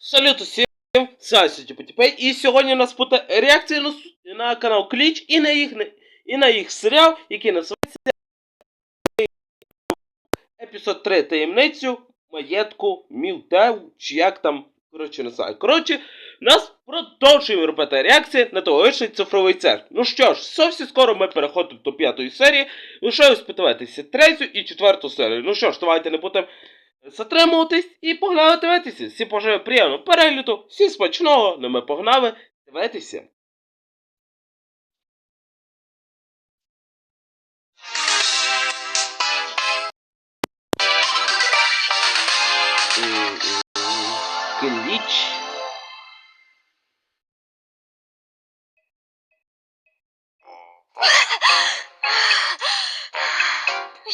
Салют усім! Це Сютіпотіпей. І сьогодні у нас буде реакція на, на канал Кліч і на їх, і на їх серіал, який називається Епізод 3 таємницю маєтку Мілдев, чи як там, коротше, не знаю. Коротше, нас продовжуємо робити реакції на тогорічний цифровий церкв. Ну що ж, зовсім скоро ми переходимо до п'ятої серії. Лишаюсь подивитися третю і четверту серію. Ну що ж, давайте не будемо затримуватись і погнали дивитися. Всі пожили приємного перегляду, всі смачного, ну ми погнали дивитися.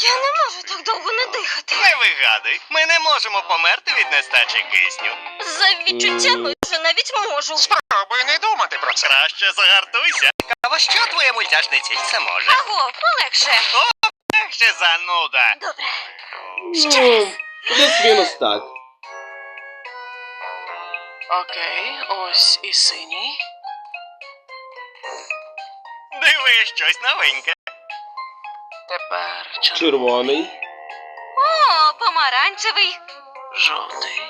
Я не можу так довго не дихати. Не вигадуй, ми не можемо померти від нестачі кисню. За відчуттями вже навіть можу. Спробуй не думати про це. Краще загартуйся. Цікаво, що твоє мультяшне тільце може? Аго, полегше. Ще зануда. Добре. Ну, плюс-мінус так. Окей, ось і синій. Диви, щось новеньке. Тепер Червоний. О, помаранчевий. жовтий.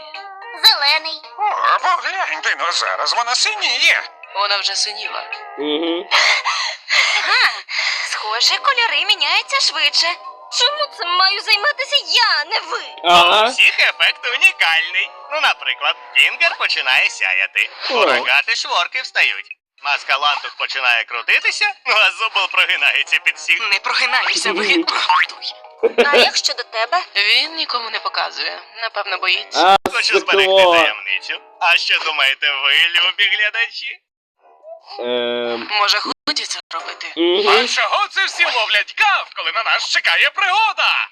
Зелений. О, погляньте, ну зараз вона синіє. Вона вже синіла. Угу. Ага. Схоже, кольори міняються швидше. Чому цим маю займатися я, а не ви? У Ага. всіх ефект унікальний. Ну, наприклад, Кінгер починає сяяти. О. Шворки встають. Маска лантух починає крутитися, ну а зубл прогинається під всіх. Не прогинайся, виправдуй. А як щодо тебе? Він нікому не показує. Напевно, боїться. А, Хочу зберегти таємницю. А що думаєте ви, любі глядачі? Ем. Може, годі це робити. Угу. чого це всі ловлять гав, коли на нас чекає пригода?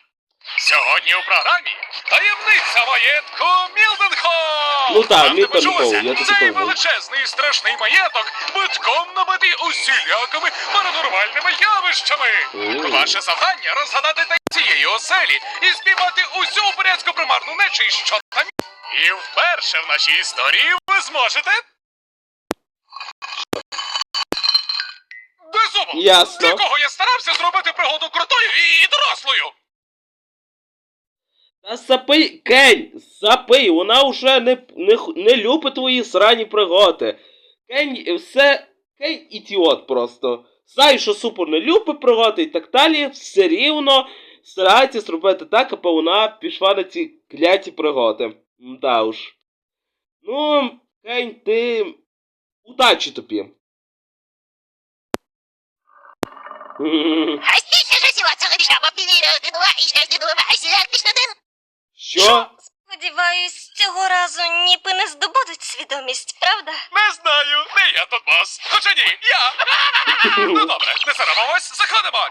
Сьогодні у програмі таємниця маєтку Мілденхол! Ну так, почулося? я таки Цей величезний і страшний маєток битком набитий усілякими паранормальними явищами. Ваше завдання розгадати та цієї оселі і спіймати усю порядку примарну нечисть, що там. І вперше в нашій історії ви зможете. Безумовно! Ясно. Для кого я старався зробити пригоду крутою і дорослою? Та Кень, запий, вона вже не, не, не любить твої срані пригоди. Кень, все, Кень ідіот просто. Знає, що супер не любить пригоди і так далі, все рівно старається зробити так, аби вона пішла на ці кляті пригоди. Да уж. Ну, Кень, ти. Удачі тобі. М, Що? Сподіваюсь, цього разу ніпи не здобудуть свідомість, правда? Не знаю, не я тут бос. Хоча ні, я. ну добре, не соромимось, заходимо.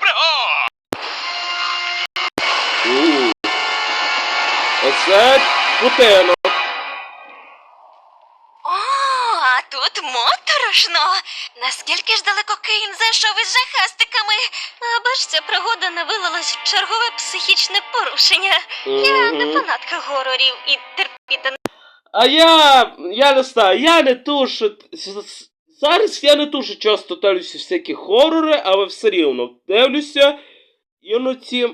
Пригод! Оце будинок. О, а тут моторошно. Наскільки ж далеко Кейн зайшов із жахастиками? Аби ж ця пригода не вилилась в чергове психічне порушення. Я не фанатка горорів і терпіти не А я. я не знаю, я не тушу. Зараз я не дуже часто дивлюся всякі хорори, але все рівно дивлюся іноді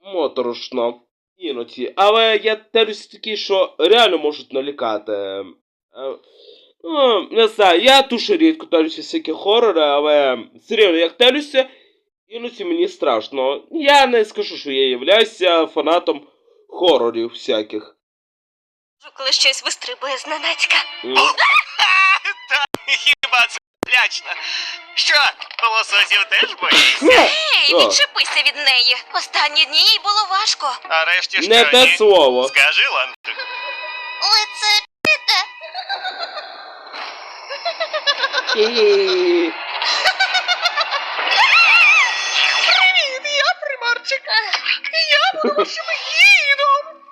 моторошно. Іноді. Але я дивлюся такі, що реально можуть налякати. Ну, не знаю, я дуже рідко дивлюся всякі хорори, але все рівно як дивлюся, іноді мені страшно. Я не скажу, що я являюся фанатом хорорів всяких. коли щось вистрибує зненацька. Та хіба це лячно? Що, лососів теж боїшся? Ей, О. відчепися від неї. Останні дні їй було важко. А решті що Не те ні? слово. Скажи, лантух. Ви це чуєте? І- Привіт, я примарчик. Я буду вашим гідом.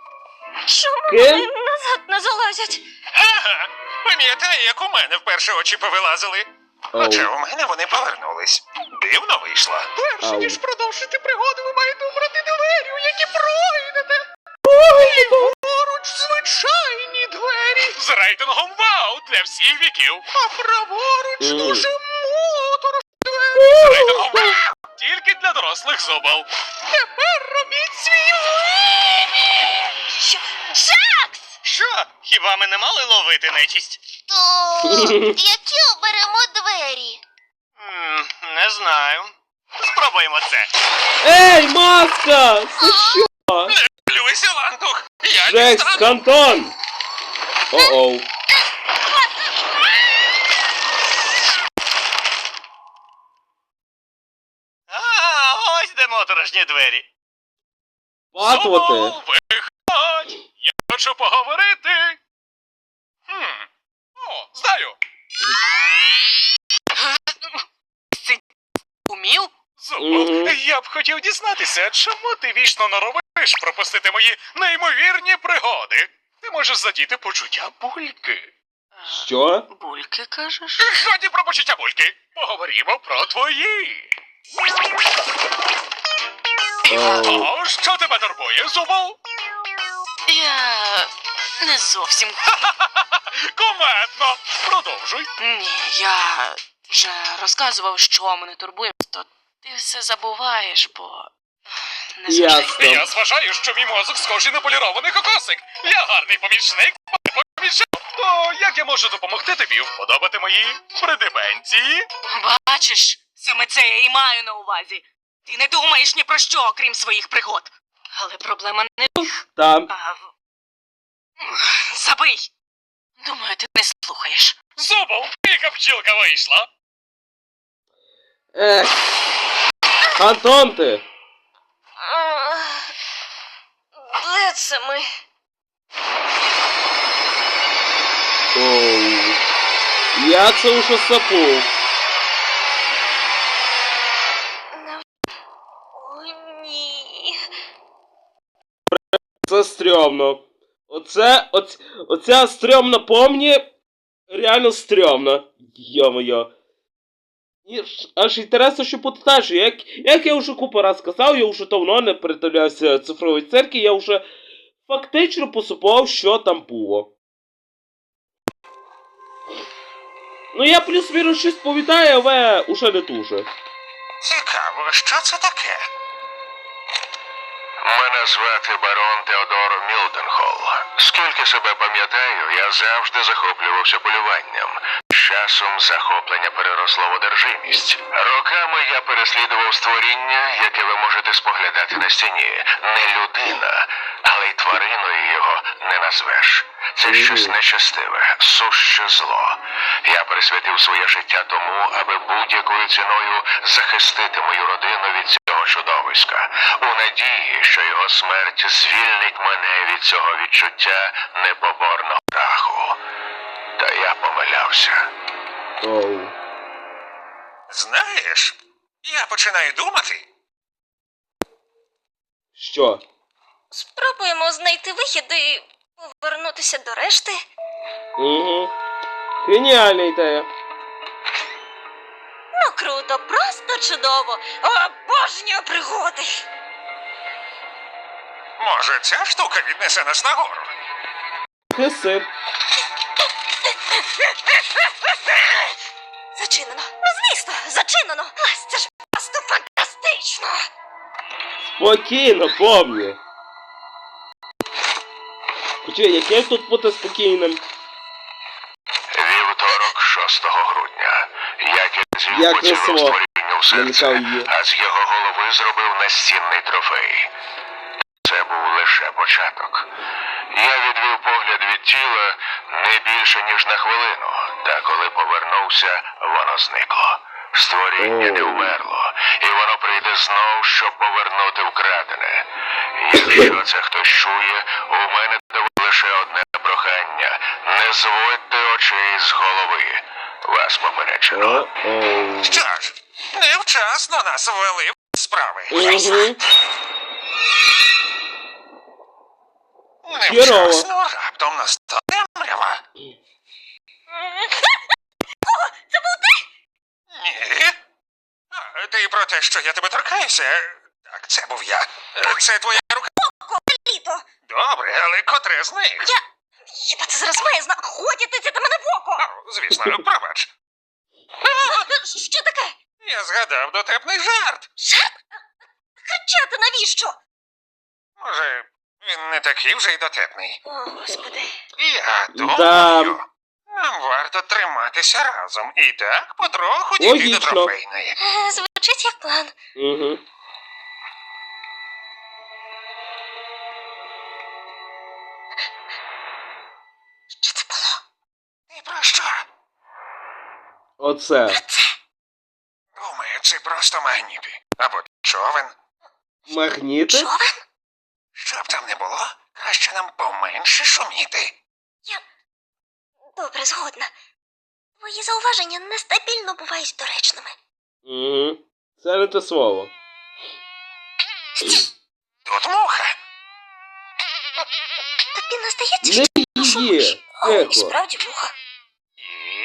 Чому Ким? вони назад не залазять? Ага. Пам'ятає, як у мене вперше очі повилазили? Хоча у мене вони повернулись. Дивно вийшло. Перш Ау. ніж продовжити пригоду, ви маєте обрати двері, у які пройдете. З рейтингом Вау для всіх віків. А праворуч Мгм. дуже моторошно. З рейтингом Вау тільки для дорослих зубов. Тепер робіть свій Що? Джакс! Що? Хіба ми не мали ловити нечисть? То які оберемо двері? Не знаю. Спробуємо це. Ей, маска! Це що? Люся лантух. Я Джекс дістану. Кантон! О-оу. А, ось де моторошні двері. Патвати. Виходь! Я хочу поговорити. Хм. О, знаю. Умів? Мгм. я б хотів дізнатися, чому ти вічно норовиш пропустити мої неймовірні пригоди. Ти можеш задіти почуття бульки. Що? Бульки кажеш? Годі про почуття бульки. Поговоримо про твої. О, що тебе турбує, Зубов? Я не зовсім. Кометно. Продовжуй. Ні, я вже розказував, що мене турбує, то ти все забуваєш, бо. Не. Ясно. Я зважаю, що мій мозок схожий на полірований кокосик. Я гарний помічник, помічник. То як я можу допомогти тобі вподобати мої придебенції? Бачиш, саме це я і маю на увазі. Ти не думаєш ні про що, окрім своїх пригод. Але проблема не в них, Там. а в... Забий! Думаю, ти не слухаєш. Зубов, яка бджілка вийшла. Ех. Антон ти! Це? Оу. Я це уже. О, ні. Це стрьомно. Оце, оц, оця стрьомна помні реально стрьомна. Йо-моє. Аж інтересно, що потитаєш, як, як я вже купу раз казав, я вже давно не передивлявся цифрової церкви, я вже фактично посупав, що там було. Ну я плюс-мінус щось пам'ятаю, але уже не дуже. Цікаво, що це таке? Мене звати барон Теодор Мілденхол. Скільки себе пам'ятаю, я завжди захоплювався полюванням. Часом захоплення переросло в одержимість. Роками я переслідував створіння, яке ви можете споглядати на стіні. Не людина, але й твариною його не назвеш. Це щось нечестиве, суще зло. Я присвятив своє життя тому, аби будь-якою ціною захистити мою родину від цього чудовиська, у надії, що його смерть звільнить мене від цього відчуття непоборного страху. Та я помилявся. Оу. Знаєш, я починаю думати. Що? Спробуємо знайти вихід і повернутися до решти. Угу. Геніальна ідея. Ну круто, просто чудово. Обожнюю пригоди. Може, ця штука віднесе нас нагору. Хиси. Зачинено. Ну, звісно, зачинено. Ась, це ж просто фантастично. Спокійно, помню. Хоча яке тут бути спокійним? Вівторок 6 грудня. Я кінців Як поцілив весело. створінню в серце, Намікав її. а з його голови зробив настінний трофей. Це був лише початок. Я відвів погляд від тіла не більше, ніж на хвилину, та коли повернувся, воно зникло. Створіння не вмерло, і воно прийде знов, щоб повернути вкрадене. Якщо це хтось чує, у мене лише одне прохання. Не зводьте очей з голови. Вас попереджено. Що ж, невчасно нас ввели в справи. Невчасно раптом настала темрява. Це був ти? Ні. А, Ти про те, що я тебе торкаюся? Так, це був я. Е, Це твоя рука. Літо. Добре, але котре з них? Я. Хіба це зараз має зна... Годі тицяти мене в око! О, звісно, пробач. Що таке? Я згадав дотепний жарт. Жарт? Кричати навіщо? Може, він не такий вже й дотепний. О, господи. Я Да. Нам варто триматися разом і так потроху дійти до Логічно. трофейної. Е, Звучить як план. Угу. Що це було? Ти про що? Оце. Думаю, це просто магніти. Або човен. Магніти? Човен? Що б там не було, краще нам поменше шуміти. Добре, згодна. Твої зауваження нестабільно бувають доречними. Угу. Це не те слово. Тут муха. Тобі не здається, Не що її. О, і справді муха.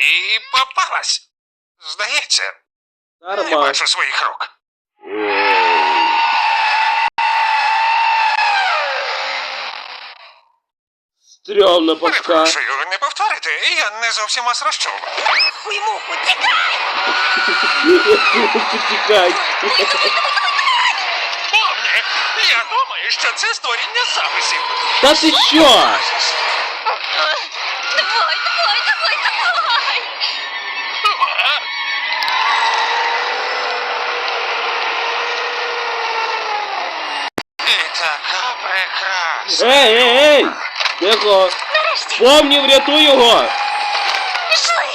І попалась. Здається, не Нормально. бачу своїх рук. Стрьомна пашка. Перепрошую, не повторите, я не зовсім вас розчув. Хуй муху, тікай! Потікай. Помні, я думаю, що це створіння записів. Та ти що? Давай, давай, давай, давай! І така прекрасна. Ей, ей, ей! Тихо. Нарешті, Помні, врятуй його. пішли!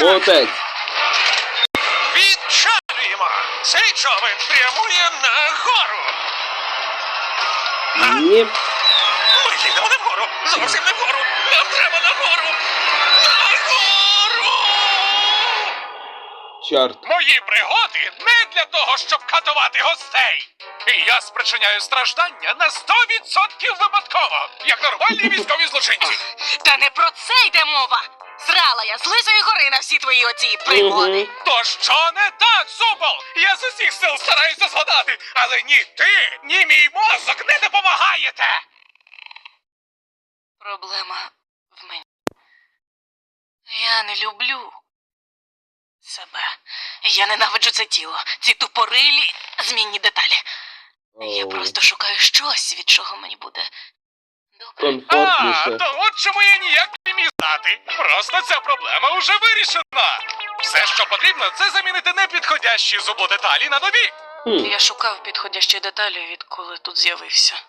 Молодець. Відчалюємо! Цей човен прямує на гору! Ні. Ми їдемо на гору! Зовсім на гору! Нам треба на гору! На гору! Чорт. Мої пригоди не для того, щоб катувати гостей! І я спричиняю страждання на 100% випадково, як нормальні військові злочинці. Та не про це йде мова. Зрала я з лисої гори на всі твої оці пригоди. Угу. То що не так, Зубол? Я з усіх сил стараюся згадати, але ні ти, ні мій мозок не допомагаєте. Проблема в мені. Я не люблю себе. Я ненавиджу це тіло, ці тупорилі змінні деталі. Я просто шукаю щось, від чого мені буде добре. А, то от чому я ніяк не міг знати. Просто ця проблема вже вирішена. Все, що потрібно, це замінити непідходящі зубодеталі на нові. Я шукав підходящі деталі, відколи тут з'явився.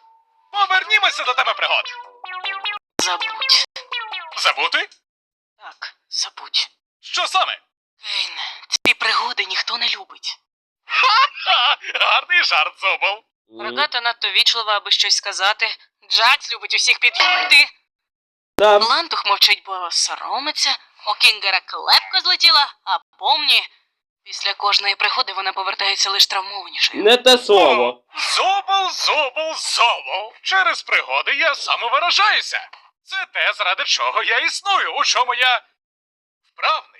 Повернімося до теми пригод. Забудь. Забути? Так, забудь. Що саме? Кейн, ці пригоди ніхто не любить. Ха, гарний жарт, Зубол. Рогата надто вічлива, аби щось сказати. Джац любить усіх під'їхати. Там. Лантух мовчить, бо соромиться. У Кінгера клепка злетіла, а помні. Після кожної пригоди вона повертається лише травмованішою. Не те слово. Зубол, зубол, зубол. Через пригоди я самовиражаюся. Це те, заради чого я існую, у чому я вправний.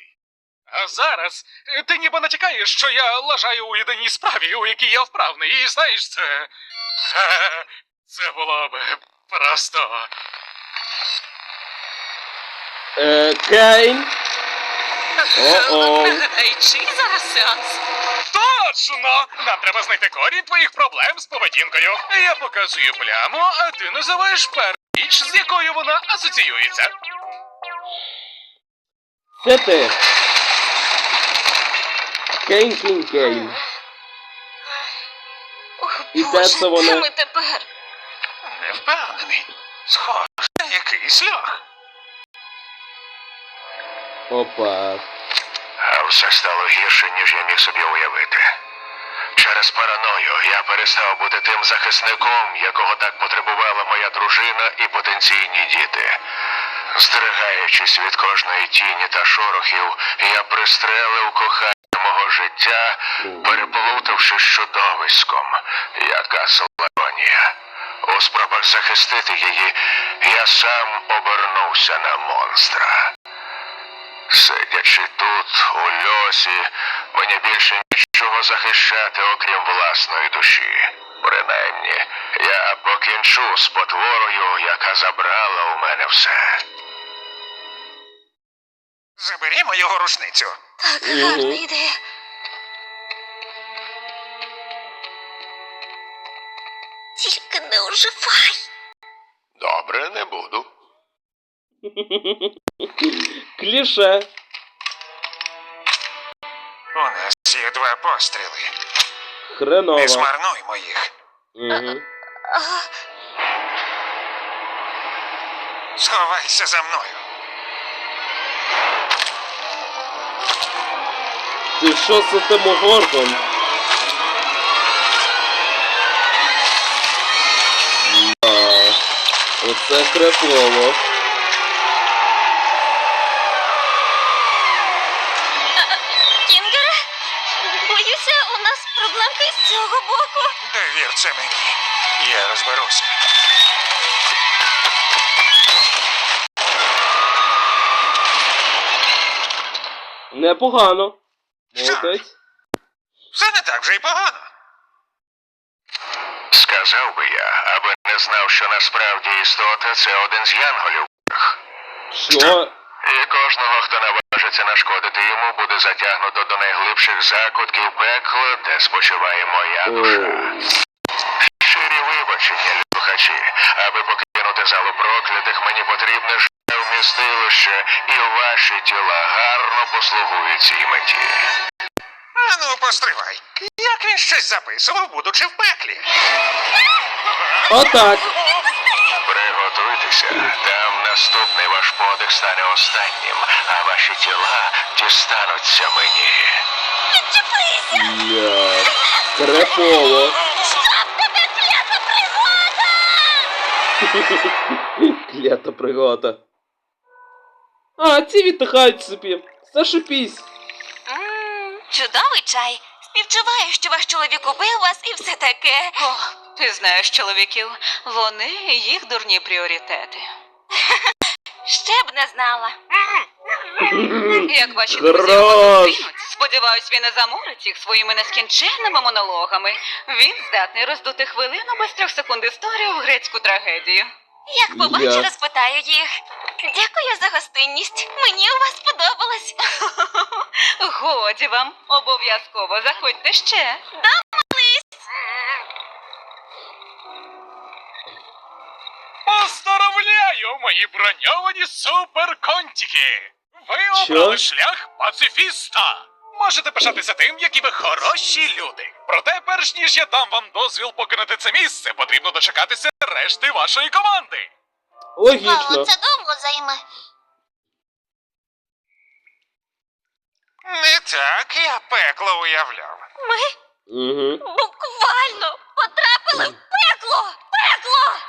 А зараз е, ти ніби натякаєш, що я лажаю у єдиній справі, у якій я вправний, і знаєш, це. е, Це було б просто. Е, Кейн. Ей, чий зараз сеанс? Точно! Нам треба знайти корінь твоїх проблем з поведінкою. Я показую пляму, а ти називаєш першу річ, з якою вона асоціюється. Це ти. Кейн, Кейн, Кейн. І Боже, це вони? де ми тепер? Не впевнений. Схоже на якийсь льох. Опа. А все стало гірше, ніж я міг собі уявити. Через параною я перестав бути тим захисником, якого так потребувала моя дружина і потенційні діти. Здригаючись від кожної тіні та шорохів, я пристрелив кохання життя, переплутавши з чудовиськом, яка Славонія. У спробах захистити її, я сам обернувся на монстра. Сидячи тут, у льосі, мені більше нічого захищати, окрім власної душі. Принаймні, я покінчу з потворою, яка забрала у мене все. Заберімо його рушницю. Так, гарна ідея. Тільки не оживай. Добре, не буду. Кліше. У нас є два постріли. Хреново. Не змарнуймо їх. Угу. Сховайся за мною. Ти що з тим Гордон? Оце крепово. Кінгере, боюся, у нас проблемки з цього боку. Довір це мені. Я розберуся. Непогано. Молодець. Все не так вже й погано. Сказав би я, аби знав, що насправді істота це один з янголів. Що? І кожного, хто наважиться нашкодити йому, буде затягнуто до найглибших закутків пекла, де спочиває моя душа. Щирі вибачення, слухачі. Аби покинути залу проклятих, мені потрібне ж вмістилище, і ваші тіла гарно послугують цій меті. А ну, постривай. Як він щось записував, будучи в пеклі? Отак. Приготуйтеся, там наступний ваш подих стане останнім, а ваші тіла дістануться мені. Я. Крепово. Клята пригода. А, ці віддихають собі. Зашипісь. Чудовий чай. Співчуваю, що ваш чоловік убив вас і все таке. О, ти знаєш чоловіків, вони їх дурні пріоритети. Ще б не знала. Як ваші друзі зустрінуть, сподіваюсь, він не заморить їх своїми нескінченними монологами. Він здатний роздути хвилину без трьох секунд історію в грецьку трагедію. Як побачу, Я- розпитаю їх. Дякую за гостинність. Мені у вас сподобалось. Годі вам, обов'язково заходьте ще. Поздоровляю, мої броньовані суперконтики! Ви Що? обрали шлях пацифіста. Можете пишатися тим, які ви хороші люди. Проте, перш ніж я дам вам дозвіл покинути це місце, потрібно дочекатися решти вашої команди. Логічно. довго займе. Не так я пекло уявляв. Ми Угу. буквально потрапили в пекло! Пекло!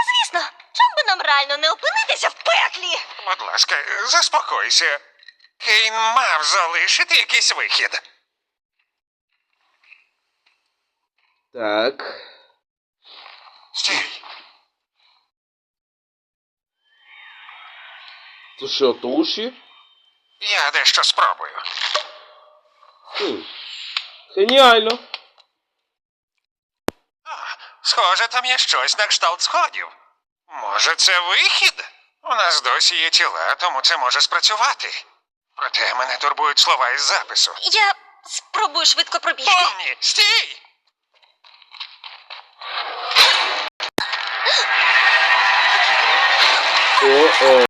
Ну, звісно, чому би нам реально не опинитися в пеклі? Будь ласка, заспокойся. Кейн мав залишити якийсь вихід. Так. Стій. Це що, туші? Я дещо спробую. Хм. Геніально. Схоже, там є щось на кшталт сходів. Може, це вихід? У нас досі є тіла, тому це може спрацювати. Проте мене турбують слова із запису. Я спробую швидко пробігти. Повні! стій! О-оу.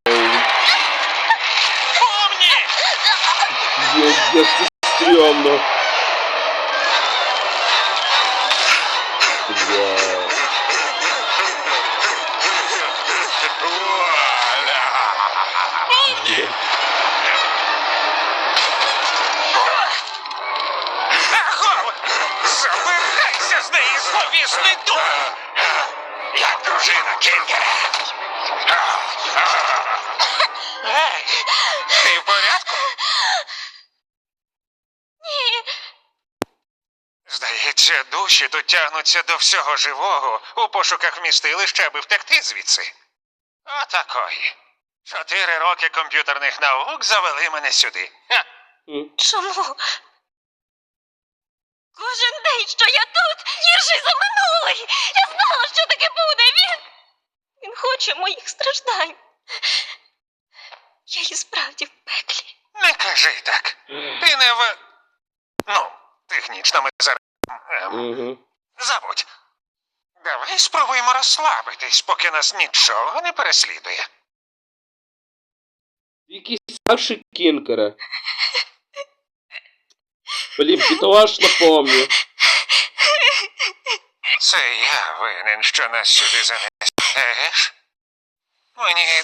Тягнуться до всього живого у пошуках вмістилища, аби втекти звідси. Отакої. Чотири роки комп'ютерних наук завели мене сюди. Ха. Чому? Кожен день, що я тут, гірший за минулий. Я знала, що таке буде. Він. Він хоче моїх страждань. Я і справді в пеклі. Не кажи так. Ти не в. Ну, технічно ми зараз. Ем, Угу. Забудь. Давай спробуємо розслабитись, поки нас нічого не переслідує. Якісь старші кінкера. Блін, бітоваш напомню. Це я винен, що нас сюди занесли. Мені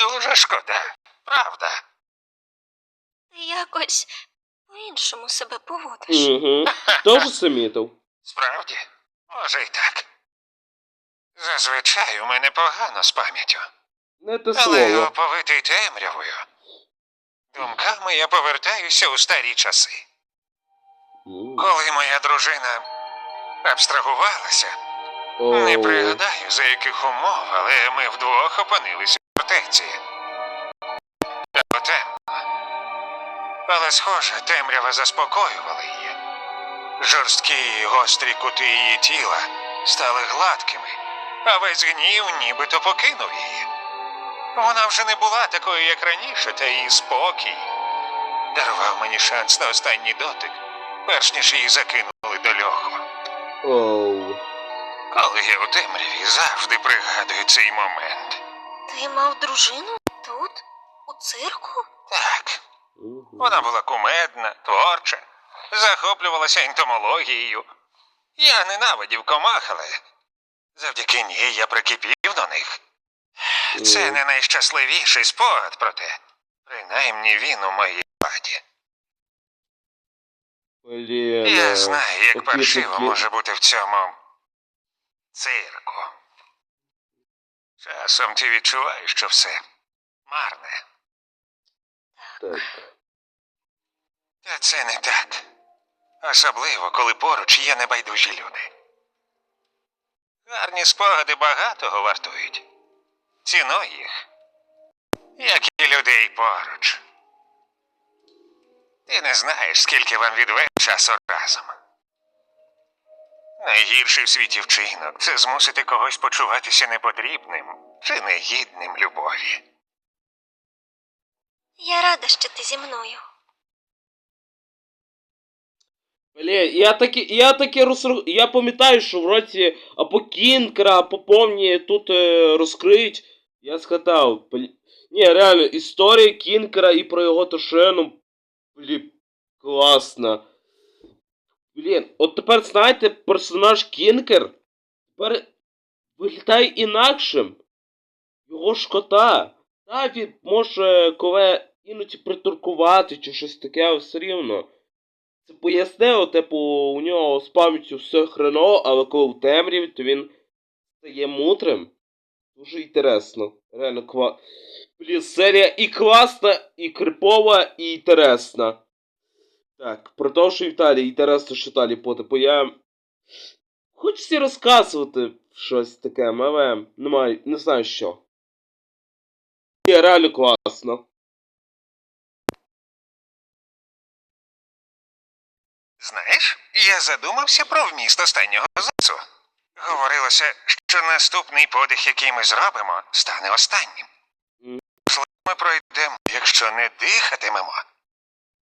дуже шкода, правда. Ти якось по-іншому себе поводиш. Угу. Тоже замітив. Справді, може й так. Зазвичай у мене погано з пам'яттю. Не те Але слово. оповитий темрявою. Думками я повертаюся у старі часи. М. Коли моя дружина абстрагувалася, не пригадаю за яких умов, але ми вдвох опинилися в фортеці. Було темно. Але, схоже, темрява заспокоювала її. Жорсткі й гострі кути її тіла стали гладкими, а весь гнів нібито покинув її. Вона вже не була такою, як раніше, та її спокій дарував мені шанс на останній дотик, перш ніж її закинули до льоху. Оу. Коли я у темряві завжди пригадую цей момент. Ти мав дружину тут, у цирку? Так, вона була кумедна, творча, захоплювалася ентомологією. Я ненавидів комах, але завдяки ній я прикипів до них. Це не найщасливіший спогад, проте принаймні він у моїй владі. Блін. Я е, знаю, як такі паршиво такі. може бути в цьому цирку. Часом ти відчуваєш, що все марне. Так. Та це не так. Особливо, коли поруч є небайдужі люди. Гарні спогади багатого вартують. Цінуй їх, як і людей поруч. Ти не знаєш, скільки вам відве часу разом. Найгірший в світі вчинок це змусити когось почуватися непотрібним чи негідним любові. Я рада, що ти зі мною. Блін, я таки, я таки розрах... Я пам'ятаю, що в році або Кінкера, або повні тут е, розкриють. Я згадав. Блін. Ні, реально, історія Кінкера і про його тушену. Блін, класно. Блін, от тепер знаєте, персонаж Кінкер тепер виглядає інакшим. Його шкода. Та він може коли іноді притуркувати чи щось таке, все рівно. Це пояснило, типу, у нього з пам'яттю все хреново, але коли в темряві, то він стає мудрим. Дуже інтересно. Реально кла... Блін, серія і класна, і крипова, і інтересна. Так, продовжуй Віталій, інтересно, що далі буде, я. Хочеться розказувати щось таке, але немає, не знаю що. Ні, реально класно. Знаєш, я задумався про вміст останнього запису. Говорилося, що наступний подих, який ми зробимо, стане останнім. Ми пройдемо, якщо не дихатимемо.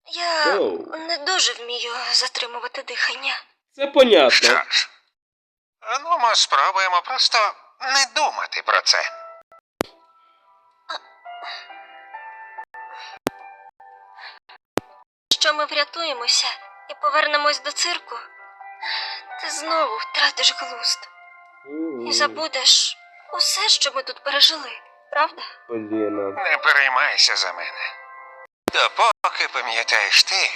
Я Оу. не дуже вмію затримувати дихання. Це понятно. Що ж, ну ми спробуємо просто не думати про це. Якщо ми врятуємося і повернемось до цирку, ти знову втратиш глузд і забудеш усе, що ми тут пережили, правда? Блін. Не переймайся за мене. Допоки пам'ятаєш ти,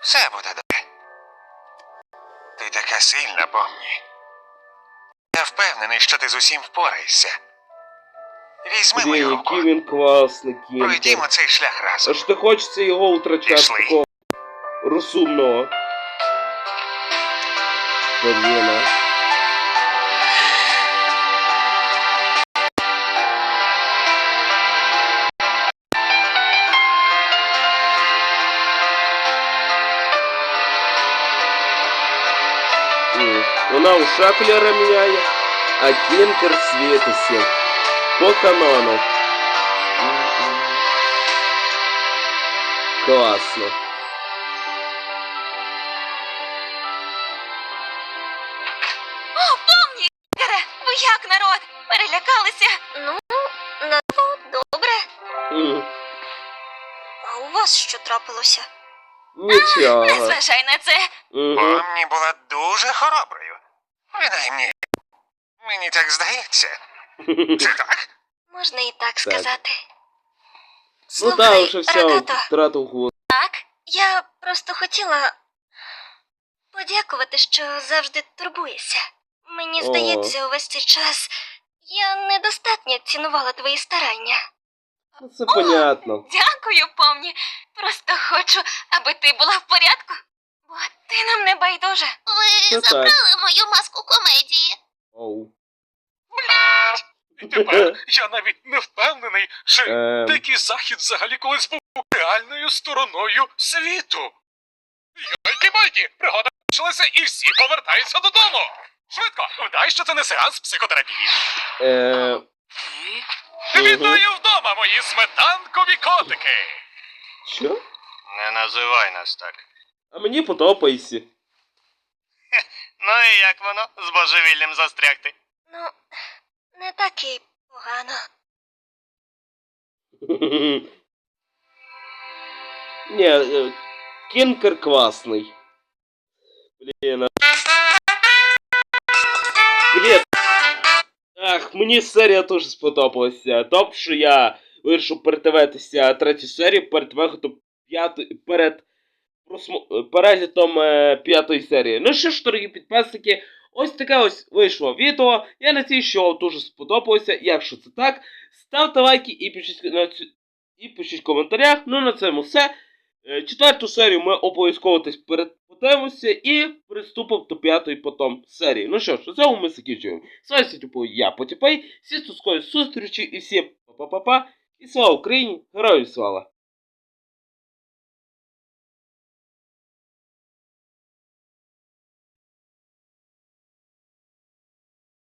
все буде добре. Ти така сильна, помні. Я впевнений, що ти з усім впораєшся. Візьми мою Блін, руку. який він класний кінкер. Пройдімо цей шлях разом. Аж не хочеться його втрачати Пішли. такого розумного. Блін. Вона уже кольори міняє, а Кінкер світиться. По канону. Класно. Нічого. Не зважай на це. Помні була дуже хороброю. Принаймні, мені так здається. Це так? Можна і так сказати. Ну да, Слухай, вже все, втратив голову. так, я просто хотіла подякувати, що завжди турбуєшся. Мені О. здається, увесь цей час я недостатньо цінувала твої старання. Ну, Це понятно. Дякую, помні. Просто хочу, аби ти була в порядку. Бо ти нам не байдуже. Це Ви так. забрали мою маску комедії. Оу. І тепер я навіть не впевнений, чи Ем, дикий захід взагалі колись був реальною стороною світу. Йойки майки, пригода почалася і всі повертаються додому. Швидко, вдай, що це не сеанс психотерапії. е. Вітаю вдома, мої сметанкові котики. Що? Не називай нас так. А мені подобається. Ну і як воно з божевільним застрягти? Ну, не так і погано. Ні, е, Кінкер класний. Блін. а- Блін. Мені серія теж сподобалася. Топ, що я вирішив передивитися третю серію перед виходом п'ятої перед просмо- переглядом е, п'ятої серії. Ну що ж, дорогі підписники, ось таке ось вийшло відео. Я надіюсь, що вам дуже сподобалося. Якщо це так, ставте лайки і пишіть на цю і пишіть в коментарях. Ну на цьому все. Е, Четверту серію ми обов'язково десь перед- і приступимо до п'ятої потом серії. Ну що ж, на цьому ми закінчуємо. З вами сьогодні я Потіпей. Всі скорої зустрічі і всім па-па-па-па. І слава Україні! Героям слава!